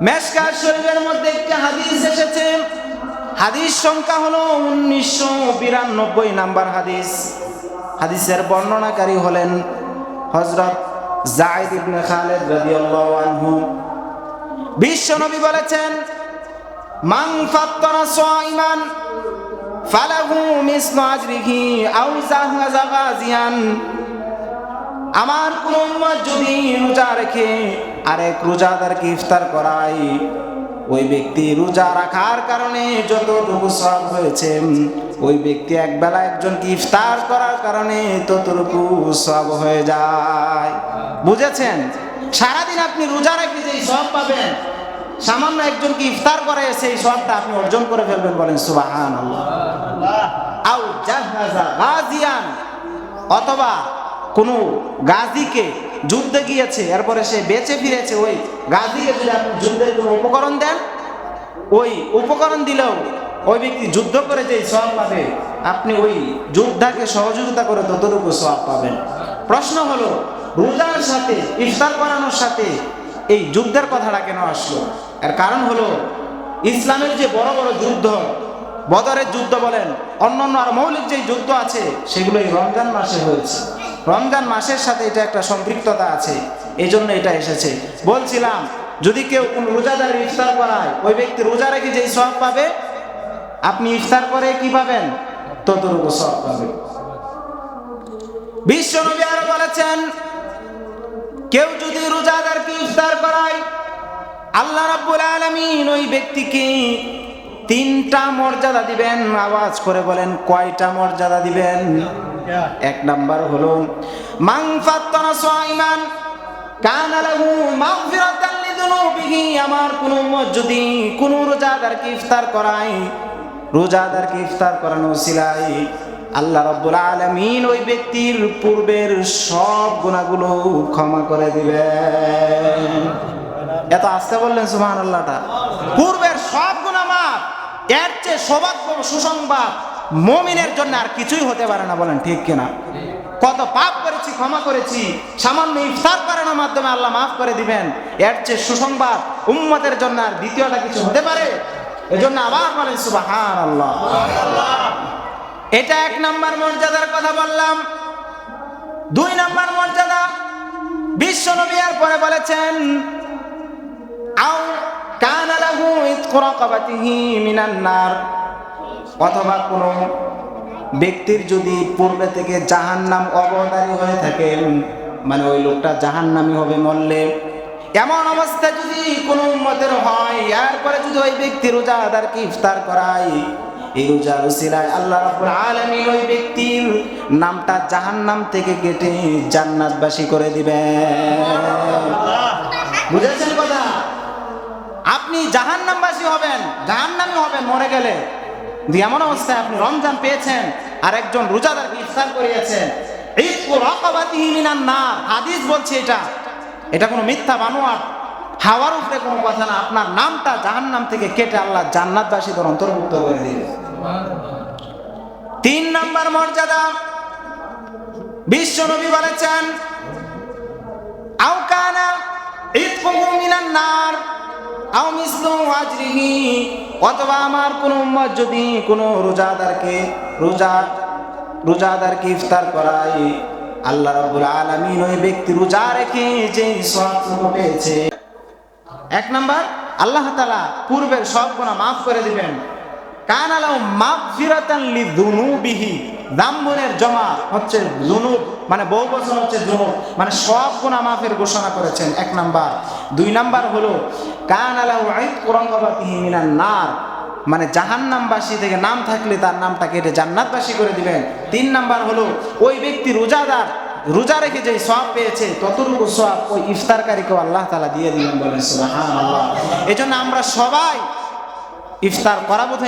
মেসকার শরীফের মধ্যে একটি হাদিস এসেছে। হাদিস সংখ্যা হলো উনিশশো বিরানব্বই নাম্বার হাদিস। হাদিসের বর্ণনাকারী হলেন হজরত জায়দ ইবনে খালেদ রাদিয়াল্লাহু আনহু। বিশ্ব নবী বলেছেন, মান ফাত্তারা সাইমান ফালাহু মিসলু আজরিহি আও জাহাজা গাজিয়ান আমার কোন উম্মত যদি রোজা রেখে আরেক রোজাদারকে ইফতার করাই। ওই ব্যক্তি রোজা রাখার কারণে যতটুকু সব হয়েছে, ওই ব্যক্তি এক বেলা একজনকে ইফতার করার কারণে ততটুকু সব হয়ে যায়। বুঝেছেন? সারাদিন আপনি রোজা রেখে যেই সব পাবেন, সামান্য একজনকে ইফতার করে সেই সবটা আপনি অর্জন করে ফেলবেন বলেন সুবাহান আউ অথবা কোনো গাজীকে যুদ্ধে গিয়েছে, এরপরে সে বেঁচে ফিরেছে, ওই গাজীকে যদি আপনি যুদ্ধের কোনো উপকরণ দেন। ওই উপকরণ দিলেও ওই ব্যক্তি যুদ্ধ করে যে সব পাবে, আপনি ওই যোদ্ধাকে সহযোগিতা করে ততটুকু সব পাবেন। প্রশ্ন হলো, রোজার সাথে, ইফতার করানোর সাথে এই যুদ্ধের কথাটা কেন আসলো? এর কারণ হলো, ইসলামের যে বড় বড় যুদ্ধ, বদরের যুদ্ধ বলেন, অন্যান্য আর মৌলিক যে যুদ্ধ আছে, সেগুলো এই রমজান মাসে হয়েছে। রমজান মাসের সাথে এটা একটা সম্পৃক্ততা আছে এই জন্য এটা এসেছে। বলছিলাম, যদি কেউ কোন রোজাদারের ইফতার করায়, ওই ব্যক্তি রোজা রেখে যেই সব পাবে, আপনি ইফতার করে কি পাবেন? ততটুকু সব পাবে। বিশ্ব নবী আরও বলেছেন, কেউ যদি রোজাদারকে ইফতার করায়, আল্লাহ রাব্বুল আলামিন ওই ব্যক্তিকে তিনটা মর্যাদা দিবেন। আওয়াজ করে বলেন, কয়টা মর্যাদা দিবেন? এক নাম্বার হলো, মান ফাত্তানা সাইমান, কানা লাহু মাগফিরাতান লিযুনুবিহি আমার কোন উম্মত যদি কোন রোজাদারকে ইফতার করায়, রোজাদারকে ইফতার করানো সিলাই আল্লাহ রাব্বুল আলামিন ওই ব্যক্তির পূর্বের সব গুণাগুলো ক্ষমা করে দিবেন। এত আসতে বললেন সুবহান আল্লাহটা পূর্বের সব গুনাহ মাফ, এর চেয়ে সৌভাগ্য সুসংবাদ মমিনের জন্য আর কিছুই হতে পারে না, বলেন ঠিক কিনা? কত পাপ করেছি, ক্ষমা করেছি, সামান্য ইফতার করানোর মাধ্যমে আল্লাহ মাফ করে দিবেন। এর চেয়ে সুসংবাদ উম্মতের জন্য আর দ্বিতীয়টা কিছু হতে পারে? এজন্য আবার বলেন সুবাহান আল্লাহ এটা এক নাম্বার মর্যাদার কথা বললাম। দুই নাম্বার মর্যাদা, বিশ্ব নবী আর পরে বলেছেন, আও কানা লাহু ইতকু রাকাবাতিহি মিনান নার। অথবা কোনো ব্যক্তির যদি পূর্বে থেকে জাহান্নাম অবদারী হয়ে থাকে মানে ওই লোকটা জাহান জাহান্নামি হবে মরলে, এমন অবস্থা যদি কোনো উম্মতের হয়, এরপরে যদি ওই ব্যক্তি রোজাদারকে ইফতার করায়, এই রোজার উসিলায় আল্লাহ রাব্বুল আলামিন ওই ব্যক্তির নামটা জাহান্নাম থেকে কেটে জান্নাতবাসী করে দিবেন। বুঝেছেন কথা? আপনি জাহান্নামবাসী হবেন, জাহান্নামী হবেন মরে গেলে। দিয়ে এমন অবস্থায় আপনি রমজান পেয়েছেন আর একজন রোজাদার ইফতার করিয়েছেন। হাদিস এটা। এটা কোনো মিথ্যা হাওয়ার কথা না। আপনার নামটা থেকে কেটে আল্লাহ অন্তর্ভুক্ত করে তিন নাম্বার মর্যাদা। বিশ্ব নার, আও অথবা আমার কোন উম্মত যদি কোনো রোজাদারকে রোজা, রোজাদারকে ইফতার করায়, আল্লাহ রাব্বুল আলামিন ওই ব্যক্তি রোজা রেখে যে সওয়াব পেয়েছে। এক নাম্বার, আল্লাহ তাআলা পূর্বের সব গুনাহ মাফ করে দিবেন। কান মাগফিরাতান লিযুনুবিহি দাম্বনের জমা হচ্ছে জুনুব মানে বহু বছর হচ্ছে জুনুব মানে সব গুনাহ মাফের ঘোষণা করেছেন, এক নাম্বার। দুই নাম্বার হলো, কান আইতকু নার। মানে জাহান্নামবাসী থেকে নাম থাকলে তার নামটা কেটে জান্নাতবাসী করে দিবেন। তিন নাম্বার হলো, ওই ব্যক্তি রোজাদার, রোজা রেখে যে সব পেয়েছে, ততটুকু সব ওই ইফতারকারীকেও আল্লাহ তালা দিয়ে দিবেন বলেন এই জন্য আমরা সবাই ইফতার করাবো তো